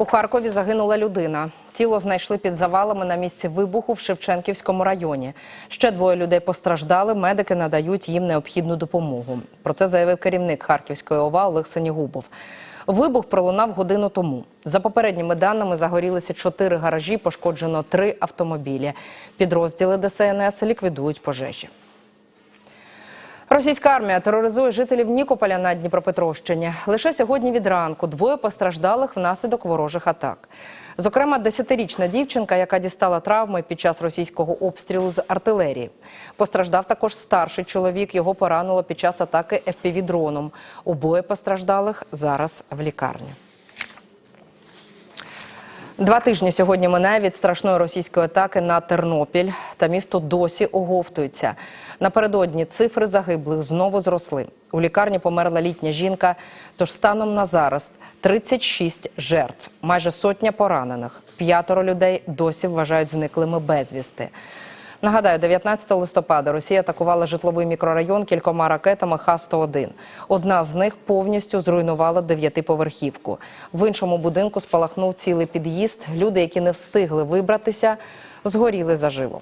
У Харкові загинула людина. Тіло знайшли під завалами на місці вибуху в Шевченківському районі. Ще двоє людей постраждали. Медики надають їм необхідну допомогу. Про це заявив керівник Харківської ОВА Олег Сенігубов. Вибух пролунав годину тому. За попередніми даними загорілися чотири гаражі, пошкоджено три автомобілі. Підрозділи ДСНС ліквідують пожежі. Російська армія тероризує жителів Нікополя на Дніпропетровщині. Лише сьогодні від ранку двоє постраждалих внаслідок ворожих атак. Зокрема, десятирічна дівчинка, яка дістала травми під час російського обстрілу з артилерії. Постраждав також старший чоловік. Його поранило під час атаки ФПВ-дроном. Обоє постраждалих зараз в лікарні. Два тижні сьогодні минає від страшної російської атаки на Тернопіль, та місто досі оговтується. Напередодні цифри загиблих знову зросли. У лікарні померла літня жінка. Тож станом на зараз 36 жертв, майже сотня поранених. П'ятеро людей досі вважають зниклими безвісти. Нагадаю, 19 листопада Росія атакувала житловий мікрорайон кількома ракетами Х-101. Одна з них повністю зруйнувала дев'ятиповерхівку. В іншому будинку спалахнув цілий під'їзд. Люди, які не встигли вибратися, згоріли заживо.